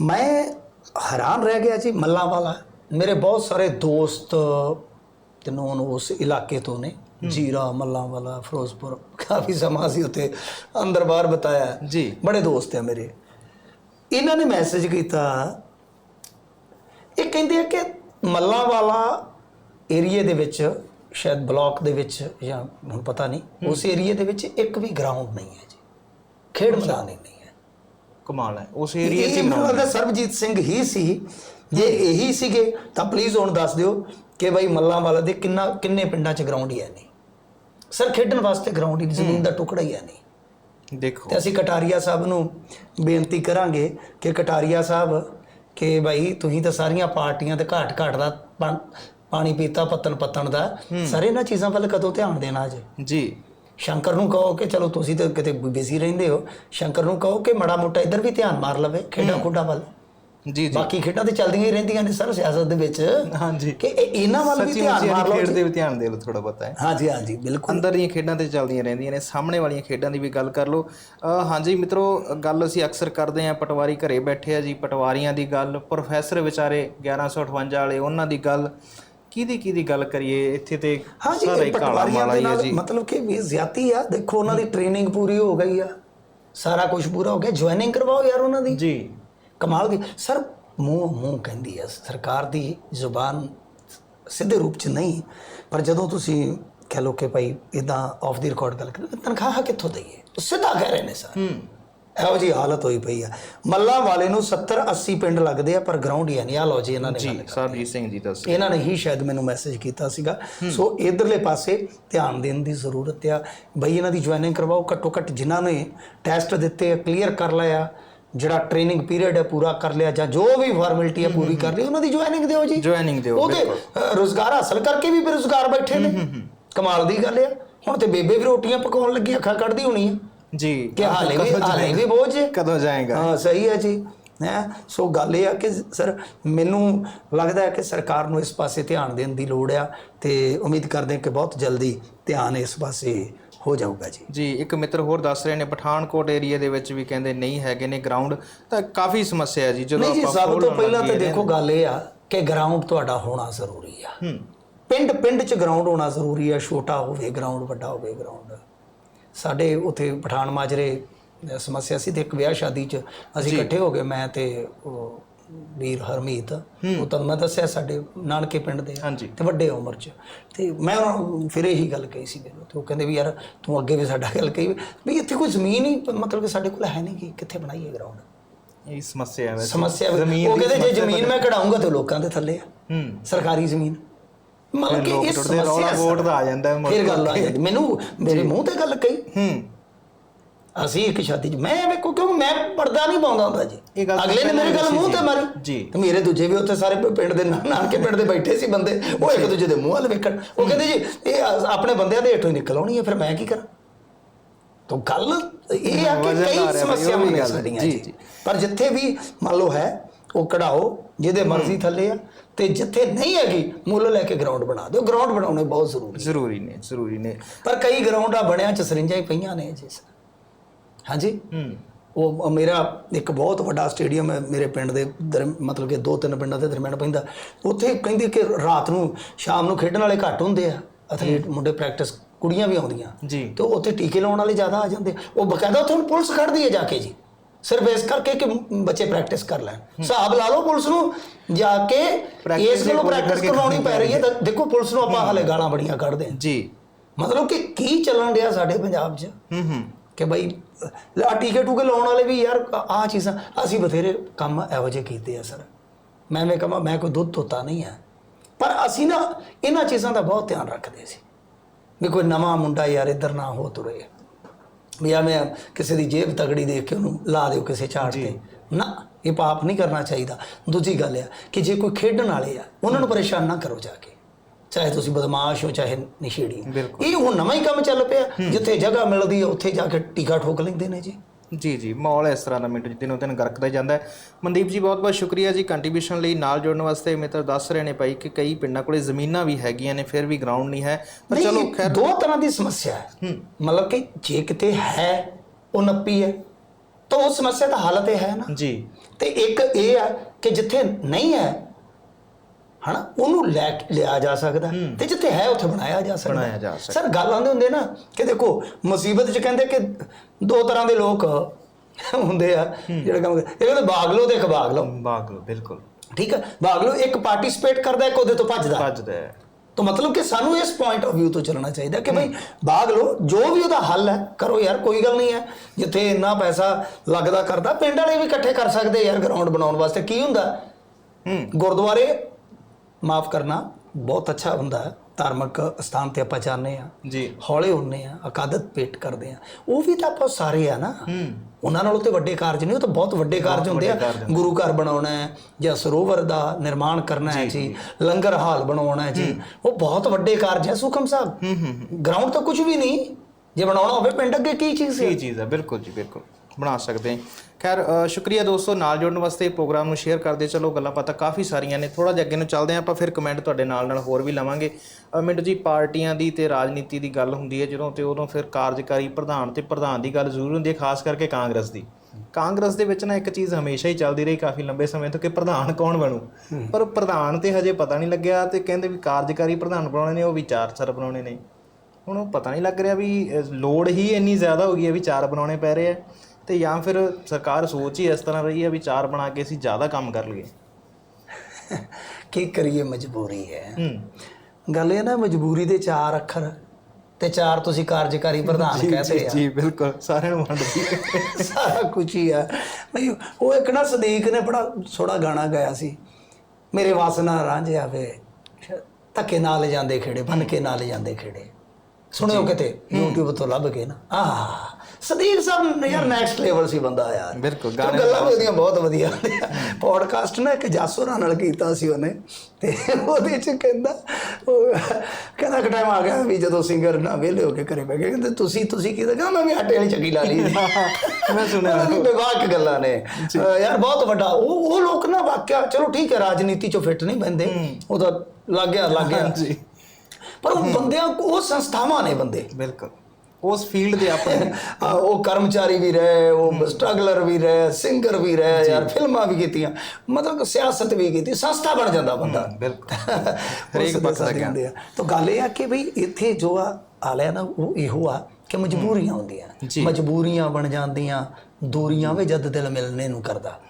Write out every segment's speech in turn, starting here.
ਮੈਂ ਹੈਰਾਨ ਰਹਿ ਗਿਆ ਜੀ ਮੱਲਾਂ ਵਾਲਾ। ਮੇਰੇ ਬਹੁਤ ਸਾਰੇ ਦੋਸਤ ਤੇ ਨੋਨ ਉਸ ਇਲਾਕੇ ਤੋਂ ਨੇ ਜੀਰਾ ਮੱਲਾਂ ਵਾਲਾ ਫਿਰੋਜ਼ਪੁਰ ਕਾਫੀ ਸਮਾਂ ਸੀ ਉੱਥੇ ਅੰਦਰ ਬਾਹਰ ਬਤਾਇਆ। ਜੀ। ਬੜੇ ਦੋਸਤ ਆ ਮੇਰੇ। ਇਹਨਾਂ ਨੇ ਮੈਸੇਜ ਕੀਤਾ। ਇਹ ਕਹਿੰਦੇ ਆ ਕਿ ਮੱਲਾਂ ਵਾਲਾ ਏਰੀਏ ਦੇ ਵਿੱਚ ਸ਼ਾਇਦ ਬਲਾਕ ਦੇ ਵਿੱਚ ਜਾਂ ਹੁਣ ਪਤਾ ਨਹੀਂ ਉਸ ਏਰੀਏ ਦੇ ਵਿੱਚ ਇੱਕ ਵੀ ਗਰਾਊਂਡ ਨਹੀਂ ਹੈ ਜੀ। ਖੇਡ ਮੈਦਾਨ ਨਹੀਂ ਕਮਾਲ ਹੈ ਉਸ ਏਰੀਆ 'ਚ ਹੀ ਮੈਨੂੰ ਲੱਗਦਾ ਸਰਬਜੀਤ ਸਿੰਘ ਹੀ ਸੀ। ਜੇ ਇਹੀ ਸੀਗੇ ਤਾਂ ਪਲੀਜ਼ ਹੁਣ ਦੱਸ ਦਿਓ ਕਿ ਭਾਈ ਮੱਲਾਂ ਵਾਲਾ ਦੇ ਕਿੰਨਾ ਕਿੰਨੇ ਪਿੰਡਾਂ 'ਚ ਗਰਾਊਂਡ ਹੀ ਹੈ ਨਹੀਂ। ਸਰ ਖੇਡਣ ਵਾਸਤੇ ਗਰਾਊਂਡ ਹੀ ਨਹੀਂ, ਜ਼ਮੀਨ ਦਾ ਟੁਕੜਾ ਹੀ ਹੈ ਨਹੀਂ। ਦੇਖੋ। ਤੇ ਅਸੀਂ ਕਟਾਰੀਆ ਸਾਹਿਬ ਨੂੰ ਬੇਨਤੀ ਕਰਾਂਗੇ ਕਿ ਕਟਾਰੀਆ ਸਾਹਿਬ ਕਿ ਭਾਈ ਤੁਸੀਂ ਤਾਂ ਸਾਰੀਆਂ ਪਾਰਟੀਆਂ ਤੇ ਘਾਟ ਘਾਟ ਦਾ ਪਾ- ਪਾਣੀ ਪੀਤਾ ਪੱਤਨ ਪੱਤਨ ਦਾ ਸਾਰੇ ਇਹਨਾਂ ਚੀਜ਼ਾਂ ਵੱਲ ਕਦੋਂ ਧਿਆਨ ਦੇਣਾ ਅੱਜ ਜੀ। ਸ਼ੰਕਰ ਨੂੰ ਕਹੋ ਕਿ ਚਲੋ ਤੁਸੀਂ ਤਾਂ ਕਿਤੇ ਬਿਜ਼ੀ ਰਹਿੰਦੇ ਹੋ। ਸ਼ੰਕਰ ਨੂੰ ਕਹੋ ਕਿ ਮੜਾ ਮੋਟਾ ਇੱਧਰ ਵੀ ਧਿਆਨ ਮਾਰ ਲਵੇ ਖੇਡਾਂ ਖੁੱਡਾਂ ਵੱਲ। ਜੀ ਜੀ। ਬਾਕੀ ਖੇਡਾਂ ਤੇ ਚੱਲਦੀਆਂ ਹੀ ਰਹਿੰਦੀਆਂ ਨੇ ਸਰ ਸਿਆਸਤ ਦੇ ਵਿੱਚ। ਹਾਂਜੀ। ਕਿ ਇਹ- ਇਹਨਾਂ ਵੱਲ ਵੀ ਧਿਆਨ ਮਾਰ ਲਓ ਖੇਡ। ਦੇ ਵੀ ਧਿਆਨ ਦੇ ਲਓ ਥੋੜਾ ਬਹੁਤਾ ਹੈ। ਹਾਂਜੀ ਹਾਂਜੀ ਬਿਲਕੁਲ। ਅੰਦਰ ਦੀਆਂ ਖੇਡਾਂ ਤੇ ਚੱਲਦੀਆਂ ਰਹਿੰਦੀਆਂ ਨੇ ਸਾਹਮਣੇ ਵਾਲੀਆਂ ਖੇਡਾਂ ਦੀ ਵੀ ਗੱਲ ਕਰ ਲਓ। ਹਾਂਜੀ ਮਿੱਤਰੋ ਗੱਲ ਅਸੀਂ ਅਕਸਰ ਕਰਦੇ ਆਂ ਪਟਵਾਰੀ ਘਰੇ ਬੈਠੇ ਆ ਜੀ ਪਟਵਾਰੀਆਂ ਦੀ ਗੱਲ ਪ੍ਰੋਫੈਸਰ ਵਿਚਾਰੇ 1158 ਵਾਲੇ ਉਹਨਾਂ ਦੀ ਗੱਲ। ਕਿਹਦੀ ਕਿਹਦੀ ਗੱਲ ਕਰੀਏ? ਇੱਥੇ ਤੇ ਹਾਂਜੀ ਸਾਰਾ ਹੀ ਇਹ ਕਾਲਾ ਪਟਵਾਰੀਆਂ ਮਾਲਾ ਦੇ ਹੀ ਹੈ ਨਾਲ ਜੀ। ਮਤਲਬ ਕਿ ਵੀ ਜ਼ਿਆਤੀ ਆ। ਦੇਖੋ ਉਹਨਾਂ ਦੀ ਟ੍ਰੇਨਿੰਗ ਪੂਰੀ ਹੋ ਗਈ ਆ। ਸਾਰਾ ਕੁਝ ਪੂਰਾ ਹੋ ਗਿਆ। ਜੁਆਇਨਿੰਗ ਕਰਵਾਓ ਯਾਰ ਉਹਨਾਂ ਦੀ। ਜੀ। ਕਮਾਲ ਦੀ। ਸਰ ਮੂੰਹ ਮੂੰਹ ਕਹਿੰਦੀ ਆ ਸਰਕਾਰ ਦੀ ਜ਼ੁਬਾਨ ਸਿੱਧੇ ਰੂਪ ਚ ਨਹੀਂ। ਪਰ ਜਦੋਂ ਤੁਸੀਂ ਕਹਿ ਲੋ ਕਿ ਭਾਈ ਇਦਾਂ ਆਫ ਦੀ ਰਿਕਾਰਡ ਗੱਲ ਕਰਦੇ ਤਨਖਾਹ ਕਿੱਥੋਂ ਦਈਏ? ਉਹ ਸਿੱਧਾ ਕਹਿ ਰਹੇ ਨੇ ਸਰ। ਹੂੰ। ਇਹੋ ਜੀ ਹਾਲਤ ਹੋਈ ਪਈ ਆ। ਮੱਲਾਂ ਵਾਲੇ ਨੂੰ 70 80 ਪਿੰਡ ਲੱਗਦੇ ਆ ਪਰ ਗਰਾਊਂਡ ਹੀ ਨਹੀਂ। ਆ ਲਓ ਜੀ ਇਹਨਾਂ ਨੇ ਜੀ ਸਰਬਜੀਤ ਸਿੰਘ ਜੀ ਦੱਸ ਇਹਨਾਂ ਨੇ ਹੀ ਸ਼ਾਇਦ ਮੈਨੂੰ ਮੈਸੇਜ ਕੀਤਾ ਸੀਗਾ। ਸੋ ਇਧਰਲੇ ਪਾਸੇ ਧਿਆਨ ਦੇਣ ਦੀ ਜ਼ਰੂਰਤ ਆ। ਬਈ ਇਹਨਾਂ ਦੀ ਜੁਆਇਨਿੰਗ ਕਰਵਾਓ। ਘੱਟੋ ਘੱਟ ਜਿਨ੍ਹਾਂ ਨੇ ਟੈਸਟ ਦਿੱਤੇ ਕਲੀਅਰ ਕਰ ਲਿਆ। ਜਿਹੜਾ ਟ੍ਰੇਨਿੰਗ ਪੀਰੀਅਡ ਹੈ ਪੂਰਾ ਕਰ ਲਿਆ ਜਾਂ ਜੋ ਵੀ ਫਾਰਮੈਲਿਟੀ ਹੈ ਪੂਰੀ ਕਰ ਲਈ ਉਹਨਾਂ ਦੀ ਜੁਆਇਨਿੰਗ ਦਿਓ ਜੀ। ਜੁਆਇਨਿੰਗ ਦਿਓ ਉਹਦੇ ਰੁਜ਼ਗਾਰ ਹਾਸਲ ਕਰਕੇ ਵੀ ਬੇਰੁਜ਼ਗਾਰ ਬੈਠੇ ਨੇ। ਕਮਾਲ ਦੀ ਗੱਲ ਆ। ਹੁਣ ਤੇ ਬੇਬੇ ਵੀ ਰੋਟੀਆਂ ਪਕਾਉਣ ਲੱਗੀ ਅੱਖਾਂ ਕੱਢਦੀ ਹੋਣੀ ਆ। ਜੀ। ਕਿ ਹਾਲੇ ਵੀ ਹਾਲੇ ਵੀ ਬੋਝ ਕਦੋਂ ਜਾਏਗਾ? ਹਾਂ ਸਹੀ ਹੈ ਜੀ। ਹੈ? ਸੋ ਗੱਲ ਇਹ ਆ ਕਿ ਸਰ ਮੈਨੂੰ ਲੱਗਦਾ ਹੈ ਕਿ ਸਰਕਾਰ ਨੂੰ ਇਸ ਪਾਸੇ ਧਿਆਨ ਦੇਣ ਦੀ ਲੋੜ ਆ ਤੇ ਉਮੀਦ ਕਰਦੇ ਹਾਂ ਕਿ ਬਹੁਤ ਜਲਦੀ ਧਿਆਨ ਇਸ ਪਾਸੇ ਹੋ ਜਾਊਗਾ ਜੀ। ਜੀ ਇੱਕ ਮਿੱਤਰ ਹੋਰ ਦੱਸ ਰਹੇ ਨੇ ਪਠਾਨਕੋਟ ਏਰੀਆ ਦੇ ਵਿੱਚ ਵੀ ਕਹਿੰਦੇ ਨਹੀਂ ਹੈਗੇ ਨੇ ਗਰਾਊਂਡ ਤਾਂ ਕਾਫੀ ਸਮੱਸਿਆ ਹੈ ਜੀ ਜਦੋਂ ਨਹੀਂ ਜੀ ਆਪਾਂ ਸਭ ਤੋਂ ਪਹਿਲਾਂ ਤਾਂ ਦੇਖੋ ਗੱਲ ਇਹ ਆ ਕਿ ਗਰਾਊਂਡ ਤੁਹਾਡਾ ਹੋਣਾ ਜ਼ਰੂਰੀ ਆ। ਹੂੰ। ਪਿੰਡ ਪਿੰਡ 'ਚ ਗਰਾਊਂਡ ਹੋਣਾ ਜ਼ਰੂਰੀ ਆ ਛੋਟਾ ਹੋਵੇ ਗਰਾਊਂਡ ਵੱਡਾ ਹੋਵੇ ਗਰਾਊਂਡ ਸਾਡੇ ਉਥੇ ਪਠਾਨ ਮਾਜਰੇ ਸਮੱਸਿਆ ਸੀ ਤੇ ਇੱਕ ਵਿਆਹ ਸ਼ਾਦੀ 'ਚ ਅਸੀਂ ਇਕੱਠੇ ਹੋ ਗਏ ਮੈਂ ਤੇ ਉਹ ਵੀਰ ਹਰਮੀਤ। ਉਹ ਤਾਂ ਮੈਂ ਦੱਸਿਆ ਸਾਡੇ ਨਾਨਕੇ ਪਿੰਡ ਦੇ ਆ। ਤੇ ਵੱਡੇ ਉਮਰ 'ਚ। ਤੇ ਮੈਂ ਉਹਨਾਂ ਨੂੰ ਫਿਰ ਇਹੀ ਗੱਲ ਕਹੀ ਸੀ ਮੈਨੂੰ ਤੇ ਉਹ ਕਹਿੰਦੇ ਵੀ ਯਾਰ ਤੂੰ ਅੱਗੇ ਵੀ ਸਾਡਾ ਗੱਲ ਕਹੀ ਵੀ ਇੱਥੇ ਕੋਈ ਜ਼ਮੀਨ ਹੀ ਮਤਲਬ ਕਿ ਸਾਡੇ ਕੋਲ ਹੈ ਨਹੀਂ ਕਿ ਕਿੱਥੇ ਬਣਾਈਏ ਗਰਾਊਂਡ ਇਹ ਸਮੱਸਿਆ ਹੈ ਸਮੱਸਿਆ ਉਹ ਕਹਿੰਦੇ ਜੇ ਜ਼ਮੀਨ ਮੈਂ ਕਢਾਉਂਗਾ ਤੇ ਲੋਕਾਂ ਦੇ ਥੱਲੇ ਆ। ਹੂੰ। ਸਰਕਾਰੀ ਜ਼ਮੀਨ। ਮਤਲਬ ਕਿ ਇਹ ਸਮੱਸਿਆ ਵੋਟ ਦਾ ਆ ਜਾਂਦਾ ਹੈ ਫਿਰ ਗੱਲ ਆ ਜਾਂਦੀ। ਮੈਨੂੰ ਮੇਰੇ ਮੂੰਹ ਤੇ ਗੱਲ ਕਹੀ। ਹੂੰ। ਅਸੀਂ ਇੱਕ ਸ਼ਾਦੀ 'ਚ ਮੈਂ ਵੇਖੋ ਕਿਉਂ ਮੈਂ ਪਰਦਾ ਨਹੀਂ ਪਾਉਂਦਾ ਹੁੰਦਾ ਜੀ। ਅਗਲੇ ਨੇ ਮੇਰੇ ਗੱਲ ਮੂੰਹ ਤੇ ਮਾਰੀ। ਜੀ। ਤੇ ਮੇਰੇ ਦੂਜੇ ਵੀ ਉੱਥੇ ਸਾਰੇ ਪਿੰਡ ਦੇ ਨਾਨਕੇ ਪਿੰਡ ਦੇ ਬੈਠੇ ਸੀ ਬੰਦੇ। ਉਹ ਇੱਕ ਦੂਜੇ ਦੇ ਮੂੰਹ ਵੱਲ ਵੇਖਣ। ਉਹ ਕਹਿੰਦੇ ਜੀ ਇਹ ਆਪਣੇ ਬੰਦਿਆਂ ਦੇ ਹੇਠੋਂ ਹੀ ਨਿਕਲ ਆਉਣੀ ਹੈ ਫਿਰ ਮੈਂ ਕੀ ਕਰਾਂ? ਤਾਂ ਗੱਲ ਇਹ ਆ ਕਿ ਕਈ ਸਮੱਸਿਆਵਾਂ ਨੇ। ਸਾਡੀਆਂ ਜੀ। ਪਰ ਜਿੱਥੇ ਵੀ ਮੰਨ ਲਓ ਹੈ ਉਹ ਕਢਾਓ ਜਿਹਦੇ ਮਰਜ਼ੀ ਥੱਲੇ ਆ ਤੇ ਜਿੱਥੇ ਨਹੀਂ ਹੈਗੀ ਮੁੱਲ ਲੈ ਕੇ ਗਰਾਊਂਡ ਬਣਾ ਦਿਓ। ਗਰਾਊਂਡ ਬਣਾਉਣੇ ਬਹੁਤ ਜ਼ਰੂਰੀ ਜ਼ਰੂਰੀ ਨੇ ਜ਼ਰੂਰੀ ਨੇ। ਪਰ ਕਈ ਗਰਾਊਂਡਾਂ ਬਣਿਆ ਚ ਸਰਿੰਜਾਂ ਹੀ ਪਈਆਂ ਨੇ ਜੀ ਹਾਂਜੀ? ਹੂੰ। ਉਹ ਮੇਰਾ ਇੱਕ ਬਹੁਤ ਵੱਡਾ ਸਟੇਡੀਅਮ ਹੈ ਮੇਰੇ ਪਿੰਡ ਦੇ ਮਤਲਬ ਕਿ ਦੋ ਤਿੰਨ ਪਿੰਡਾਂ ਦੇ ਦਰਮਿਆਨ ਪੈਂਦਾ। ਉੱਥੇ ਕਹਿੰਦੇ ਕਿ ਰਾਤ ਨੂੰ ਸ਼ਾਮ ਨੂੰ ਖੇਡਣ ਵਾਲੇ ਘੱਟ ਹੁੰਦੇ ਆ। ਐਥਲੀਟ ਮੁੰਡੇ ਪ੍ਰੈਕਟਿਸ ਕੁੜੀਆਂ ਵੀ ਆਉਂਦੀਆਂ। ਜੀ। ਤੇ ਉੱਥੇ ਟੀਕੇ ਲਾਉਣ ਵਾਲੇ ਜ਼ਿਆਦਾ ਆ ਜਾਂਦੇ। ਉਹ ਬਕਾਇਦਾ ਉੱਥੇ ਪੁਲਿਸ ਖੜਦੀ ਹੈ ਜਾ ਕੇ ਜੀ। ਸਿਰਫ ਇਸ ਕਰਕੇ ਕਿ ਬੱਚੇ ਪ੍ਰੈਕਟਿਸ ਕਰ ਲੈਣ। ਹਿਸਾਬ ਲਾ ਲਓ ਪੁਲਿਸ ਨੂੰ ਜਾ ਕੇ ਇਸ ਨੂੰ ਪ੍ਰੈਕਟਿਸ ਕਰਵਾਉਣੀ ਪੈ ਰਹੀ ਹੈ ਦੇਖੋ ਪੁਲਿਸ ਨੂੰ ਆਪਾਂ ਹਾਲੇ ਗਾਲਾਂ ਬੜੀਆਂ ਕੱਢਦੇ ਹਾਂ। ਜੀ। ਮਤਲਬ ਕਿ ਕੀ ਚੱਲਣ ਡਿਆ ਸਾਡੇ ਪੰਜਾਬ 'ਚ? ਹੂੰ ਹੂੰ। ਕਿ ਬਈ ਆ ਟੀਕੇ ਟੂਕੇ ਲਾਉਣ ਵਾਲੇ ਵੀ ਯਾਰ ਆ ਚੀਜ਼ਾਂ ਅਸੀਂ ਬਥੇਰੇ ਕੰਮ ਇਹੋ ਜਿਹੇ ਕੀਤੇ ਆ ਸਰ। ਮੈਂ ਮੈਂ ਕਹਾਂ ਮੈਂ ਕੋਈ ਦੁੱਧ ਧੋਤਾ ਨਹੀਂ ਹੈ ਪਰ ਅਸੀਂ ਨਾ ਇਹਨਾਂ ਚੀਜ਼ਾਂ ਦਾ ਬਹੁਤ ਧਿਆਨ ਰੱਖਦੇ ਸੀ। ਵੀ ਕੋਈ ਨਵਾਂ ਮੁੰਡਾ ਯਾਰ ਇੱਧਰ ਨਾ ਹੋ ਤੁਰੇ। ਵੀ ਆ ਮੈਂ ਕਿਸੇ ਦੀ ਜੇਬ ਤਗੜੀ ਦੇਖ ਕੇ ਉਹਨੂੰ ਲਾ ਦਿਓ ਕਿਸੇ ਝਾੜ ਤੇ। ਨਾ ਇਹ ਪਾਪ ਨਹੀਂ ਕਰਨਾ ਚਾਹੀਦਾ। ਦੂਜੀ ਗੱਲ ਆ ਕਿ ਜੇ ਕੋਈ ਖੇਡਣ ਵਾਲੇ ਆ ਉਹਨਾਂ ਨੂੰ ਪਰੇਸ਼ਾਨ ਨਾ ਕਰੋ ਜਾ ਕੇ। ਚਾਹੇ ਤੁਸੀਂ ਬਦਮਾਸ਼ ਹੋ ਚਾਹੇ ਨਸ਼ੇੜੀ। ਇਹ ਹੁਣ ਨਵਾਂ ਹੀ ਕੰਮ ਚੱਲ ਪਿਆ। ਜਿੱਥੇ ਜਗ੍ਹਾ ਮਿਲਦੀ ਹੈ ਉੱਥੇ ਜਾ ਕੇ ਟੀਕਾ ਠੋਕ ਲੈਂਦੇ ਨੇ ਜੀ। ਜੀ ਜੀ ਮਾਹੌਲ ਇਸ ਤਰ੍ਹਾਂ ਦਾ ਮਿੰਟ ਦਿਨੋਂ ਦਿਨ ਗਰਕਦਾ ਹੀ ਜਾਂਦਾ ਹੈ। ਮਨਦੀਪ ਜੀ ਬਹੁਤ ਬਹੁਤ ਸ਼ੁਕਰੀਆ ਜੀ ਕੰਟਰੀਬਿਊਸ਼ਨ ਲਈ ਨਾਲ ਜੁੜਨ ਵਾਸਤੇ। ਮਿੱਤਰ ਦੱਸ ਰਹੇ ਨੇ ਭਾਈ ਕਿ ਕਈ ਪਿੰਡਾਂ ਕੋਲੇ ਜ਼ਮੀਨਾਂ ਵੀ ਹੈਗੀਆਂ ਨੇ ਫਿਰ ਵੀ ਗਰਾਊਂਡ ਨਹੀਂ ਹੈ। ਪਰ ਚਲੋ ਖੈਰ ਦੋ ਤਰ੍ਹਾਂ ਦੀ ਸਮੱਸਿਆ ਹੈ। ਮਤਲਬ ਕਿ ਜੇ ਕਿਤੇ ਹੈ ਉਹ ਨੱਪੀ ਹੈ ਤਾਂ ਉਹ ਸਮੱਸਿਆ ਦਾ ਹੱਲ ਤੇ ਹੈ ਨਾ। ਜੀ। ਤੇ ਇੱਕ ਇਹ ਆ ਕਿ ਜਿੱਥੇ ਨਹੀਂ ਹੈ ਹਨਾ? ਉਹਨੂੰ ਲੈ ਲਿਆ ਜਾ ਸਕਦਾ। ਤੇ ਜਿੱਥੇ ਹੈ ਉੱਥੇ ਬਣਾਇਆ ਜਾ ਸਕਦਾ। ਬਣਾਇਆ ਜਾ ਸਕਦਾ। ਸਰ ਗੱਲ ਆਉਂਦੇ ਹੁੰਦੇ ਨਾ ਕਿ ਦੇਖੋ ਮੁਸੀਬਤ 'ਚ ਕਹਿੰਦੇ ਕਿ ਦੋ ਤਰ੍ਹਾਂ ਦੇ ਲੋਕ ਹੁੰਦੇ ਆ ਜਿਹੜੇ ਕੰਮ। ਇੱਕ ਕਹਿੰਦੇ ਬਾਗ ਲਓ ਤੇ ਇੱਕ ਬਾਗ ਲਓ। ਬਾਗ ਬਿਲਕੁਲ। ਠੀਕ ਹੈ ਬਾਗ ਲਓ ਇੱਕ ਪਾਰਟਿਸਿਪੇਟ ਕਰਦਾ ਇੱਕ ਉਹਦੇ ਤੋਂ ਭੱਜਦਾ। ਭੱਜਦਾ ਹੈ। ਤਾਂ ਮਤਲਬ ਕਿ ਸਾਨੂੰ ਇਸ ਪੁਆਇੰਟ ਆਫ View ਤੋਂ ਚੱਲਣਾ ਚਾਹੀਦਾ ਕਿ ਭਾਈ ਬਾਗ ਲਓ ਜੋ ਵੀ ਉਹਦਾ ਹੱਲ ਹੈ ਕਰੋ ਯਾਰ ਕੋਈ ਗੱਲ ਨਹੀਂ ਹੈ। ਜਿੱਥੇ ਇੰਨਾ ਪੈਸਾ ਲੱਗਦਾ ਕਰਦਾ ਪਿੰਡ ਵਾਲੇ ਵੀ ਇਕੱਠੇ ਕਰ ਸਕਦੇ ਯਾਰ ਗਰਾਊਂਡ ਬਣਾਉਣ ਵਾਸਤੇ। ਕੀ ਹੁੰਦਾ? ਹੂੰ। ਗੁਰਦੁਆਰੇ ਮਾਫ ਕਰਨਾ ਬਹੁਤ ਅੱਛਾ ਹੁੰਦਾ ਹੈ। ਧਾਰਮਿਕ ਸਥਾਨ ਤੇ ਆਪਾਂ ਜਾਂਦੇ ਆ ਜੀ। ਹੌਲੇ ਹੁੰਨੇ ਆ ਅਕਾਦਤ ਪੇਟ ਕਰਦੇ ਆ ਉਹ ਵੀ ਤਾਂ ਆਪਾਂ ਸਾਰੇ ਆ ਨਾ। ਹੂੰ। ਉਹਨਾਂ ਨਾਲੋਂ ਤੇ ਵੱਡੇ ਕਾਰਜ ਨਹੀਂ ਉਹ ਤਾਂ ਬਹੁਤ ਵੱਡੇ ਕਾਰਜ ਹੁੰਦੇ ਆ। ਗੁਰੂ ਘਰ ਬਣਾਉਣਾ ਹੈ ਜਾਂ ਸਰੋਵਰ ਦਾ ਨਿਰਮਾਣ ਕਰਨਾ ਹੈ ਜੀ ਲੰਗਰ ਹਾਲ ਬਣਾਉਣਾ ਹੈ ਜੀ। ਉਹ ਬਹੁਤ ਵੱਡੇ ਕਾਰਜ ਹੈ ਸੁਖਮ ਸਾਹਿਬ। ਹੂੰ ਹੂੰ ਗਰਾਊਂਡ ਤਾਂ ਕੁਝ ਵੀ ਨਹੀਂ। ਜੇ ਬਣਾਉਣਾ ਹੋਵੇ ਪਿੰਡ ਅੱਗੇ ਕੀ ਚੀਜ਼ ਹੈ? ਸਹੀ ਚੀਜ਼ ਹੈ? ਬਿਲਕੁਲ ਜੀ ਬਿਲਕੁਲ। ਬਣਾ ਸਕਦੇ ਖੈਰ ਸ਼ੁਕਰੀਆ ਦੋਸਤੋ ਨਾਲ ਜੁੜਨ ਵਾਸਤੇ ਪ੍ਰੋਗਰਾਮ ਨੂੰ ਸ਼ੇਅਰ ਕਰਦੇ ਚਲੋ ਗੱਲਾਂ ਬਾਤਾਂ ਕਾਫੀ ਸਾਰੀਆਂ ਨੇ। ਥੋੜਾ ਜਿਹਾ ਅੱਗੇ ਨੂੰ ਚੱਲਦੇ ਆਪਾਂ ਫਿਰ ਕਮੈਂਟ ਤੁਹਾਡੇ ਨਾਲ ਨਾਲ ਹੋਰ ਵੀ ਲਵਾਂਗੇ। ਮਿੰਟੂ ਜੀ ਪਾਰਟੀਆਂ ਦੀ ਤੇ ਰਾਜਨੀਤੀ ਦੀ ਗੱਲ ਹੁੰਦੀ ਹੈ ਜਦੋਂ ਤੇ ਉਦੋਂ ਫਿਰ ਕਾਰਜਕਾਰੀ ਪ੍ਰਧਾਨ ਤੇ ਪ੍ਰਧਾਨ ਦੀ ਗੱਲ ਜ਼ਰੂਰ ਹੁੰਦੀ ਹੈ ਖਾਸ ਕਰਕੇ ਕਾਂਗਰਸ ਦੀ। ਕਾਂਗਰਸ ਦੇ ਵਿੱਚ ਨਾ ਇੱਕ ਚੀਜ਼ ਹਮੇਸ਼ਾ ਹੀ ਚੱਲਦੀ ਰਹੀ ਕਾਫੀ ਲੰਬੇ ਸਮੇਂ ਤੋਂ ਕਿ ਪ੍ਰਧਾਨ ਕੌਣ ਬਣੂ। ਪਰ ਪ੍ਰਧਾਨ ਤੇ ਹਜੇ ਪਤਾ ਨਹੀਂ ਲੱਗਿਆ ਤੇ ਕਹਿੰਦੇ ਵੀ ਕਾਰਜਕਾਰੀ ਪ੍ਰਧਾਨ ਬਣਾਉਣੇ ਨੇ ਉਹ ਵੀ ਚਾਰ ਸਰ ਬਣਾਉਣੇ ਨੇ। ਹੁਣ ਉਹ ਪਤਾ ਨਹੀਂ ਲੱਗ ਰਿਹਾ ਵੀ ਲੋੜ ਹੀ ਇੰਨੀ ਜ਼ਿਆਦਾ ਹੋ ਗਈ ਹੈ ਵੀ ਚਾਰ ਬਣਾਉਣੇ ਪੈ ਰਹੇ ਆ ਤੇ ਜਾਂ ਫਿਰ ਸਰਕਾਰ ਸੋਚ ਹੀ ਇਸ ਤਰ੍ਹਾਂ ਰਹੀ ਹੈ ਵੀ ਚਾਰ ਬਣਾ ਕੇ ਅਸੀਂ ਜ਼ਿਆਦਾ ਕੰਮ ਕਰ ਲਈਏ। ਕੀ ਕਰੀਏ ਮਜਬੂਰੀ ਹੈ। ਗੱਲ ਇਹ ਨਾ ਮਜਬੂਰੀ ਦੇ ਚਾਰ ਅੱਖਰ ਤੇ ਚਾਰ ਤੁਸੀਂ ਕਾਰਜਕਾਰੀ ਪ੍ਰਧਾਨ ਕਹਤੇ ਆ। ਜੀ ਬਿਲਕੁਲ ਸਾਰਿਆਂ ਨੂੰ ਵੰਡਦੀ ਸਾਰਾ ਕੁਝ ਹੀ ਆ। ਬਈ ਉਹ ਇੱਕ ਨਾ ਸਦੀਕ ਨੇ ਬੜਾ ਸੋਹਣਾ ਗਾਣਾ ਗਾਇਆ ਸੀ। ਮੇਰੇ ਵਾਸਨਾ ਰਾਂਝਿਆ ਵੇ ਧੱਕੇ ਨਾਲ ਜਾਂਦੇ ਖੇੜੇ ਬਨ ਕੇ ਨਾਲ ਜਾਂਦੇ ਖੇੜੇ। ਸੁਣਿਓ ਕਿਤੇ YouTube ਤੋਂ ਲੱਭ ਕੇ ਨਾ। ਆਹ ਸਦੀਕ ਸਾਹਿਬ ਯਾਰ ਨੈਕਸਟ ਲੈਵਲ ਸੀ ਬੰਦਾ ਯਾਰ। ਬਿਲਕੁਲ, ਗਾਣੇ ਗੱਲਾਂ ਵੀ ਉਹਦੀਆਂ ਬਹੁਤ ਵਧੀਆ ਪੋਡਕਾਸਟ ਨਾ ਇੱਕ ਜਾਸੂਰਾਂ ਨਾਲ ਕੀਤਾ ਸੀ ਉਹਨੇ। ਤੇ ਉਹਦੇ ਚ ਕਹਿੰਦਾ ਉਹ ਕਹਿੰਦਾ ਕਿ ਟਾਈਮ ਆ ਗਿਆ ਵੀ ਜਦੋਂ ਸਿੰਗਰ ਨਾ ਵਿਹਲੇ ਹੋ ਕੇ ਘਰੇ ਬਹਿ ਗਏ ਕਹਿੰਦੇ ਤੁਸੀਂ ਤੁਸੀਂ ਕੀ ਕਹਿੰਦਾ ਮੈਂ ਵੀ ਆਟੇ ਵਾਲੀ ਚੱਕੀ ਲਾ ਲਈ ਮੈਂ ਸੁਣਿਆ। ਉਹਨਾਂ ਦੀ ਵਿਵਾਕ ਗੱਲਾਂ ਨੇ। ਯਾਰ ਬਹੁਤ ਵੱਡਾ ਉਹ ਉਹ ਲੋਕ ਨਾ ਵਾਕਿਆ ਚਲੋ ਠੀਕ ਹੈ ਰਾਜਨੀਤੀ ਚੋਂ ਫਿੱਟ ਨਹੀਂ ਬੰਦੇ ਉਹ ਤਾਂ ਲੱਗ ਗਿਆ ਲੱਗ ਗਿਆ। ਪਰ ਉਹ ਬੰਦਿਆਂ ਉਹ ਸੰਸਥਾਵਾਂ ਨੇ ਬੰਦੇ। ਬਿਲਕੁਲ। ਉਸ ਫੀਲਡ ਦੇ ਆਪਣੇ ਆ, ਉਹ ਕਰਮਚਾਰੀ ਵੀ ਰਹੇ ਉਹ ਸਟਰਗਲਰ ਵੀ ਰਹੇ ਸਿੰਗਰ ਵੀ ਰਹੇ ਯਾਰ ਫਿਲਮਾਂ ਵੀ ਕੀਤੀਆਂ। ਮਤਲਬ ਸਿਆਸਤ ਵੀ ਕੀਤੀ ਸੰਸਥਾ ਬਣ ਜਾਂਦਾ ਬੰਦਾ। ਬਿਲਕੁਲ। ਹਰੇਕ ਪੱਖ ਦਾ ਗਿਆਨ। ਤਾਂ ਗੱਲ ਇਹ ਆ ਕਿ ਭਈ ਇੱਥੇ ਜੋ ਆ ਆਲਿਆ ਨਾ ਉਹ ਇਹੋ ਆ ਕਿ ਮਜਬੂਰੀਆਂ ਹੁੰਦੀਆਂ। ਮਜਬੂਰੀਆਂ ਬਣ ਜਾਂਦੀਆਂ ਦੂਰੀਆਂ ਵੇ ਜਦ ਦਿਲ ਮਿਲਣੇ ਨੂੰ ਕਰਦਾ।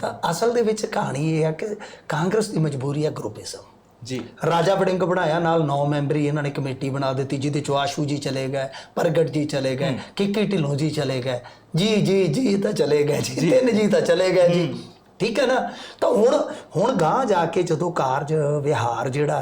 ਤਾਂ ਅਸਲ ਦੇ ਵਿੱਚ ਕਹਾਣੀ ਇਹ ਆ ਕਿ ਕਾਂਗਰਸ ਦੀ ਮਜਬੂਰੀ ਆ ਗਰੁੱਪਿਜ਼ਮ। ਜੀ। ਰਾਜਾ ਵੜਿੰਗ ਬਣਾਇਆ ਨਾਲ 9 ਮੈਂਬਰੀ ਇਹਨਾਂ ਨੇ ਕਮੇਟੀ ਬਣਾ ਦਿੱਤੀ ਜਿਹਦੇ ਚ ਆਸ਼ੂ ਜੀ ਚਲੇ ਗਏ ਪ੍ਰਗਟ ਜੀ ਚਲੇ ਗਏ ਕਿੱਕੀ ਢਿੱਲੋਂ ਜੀ ਚਲੇ ਗਏ। ਜੀ ਜੀ ਜੀ ਤਾਂ ਚਲੇ ਗਏ ਜੀ ਤਿੰਨ ਜੀ ਤਾਂ ਚਲੇ ਗਏ ਜੀ। ਠੀਕ ਹੈ ਨਾ? ਤਾਂ ਹੁਣ ਹੁਣ ਗਾਂ ਜਾ ਕੇ ਜਦੋਂ ਕਾਰਜ ਵਿਹਾਰ ਜਿਹੜਾ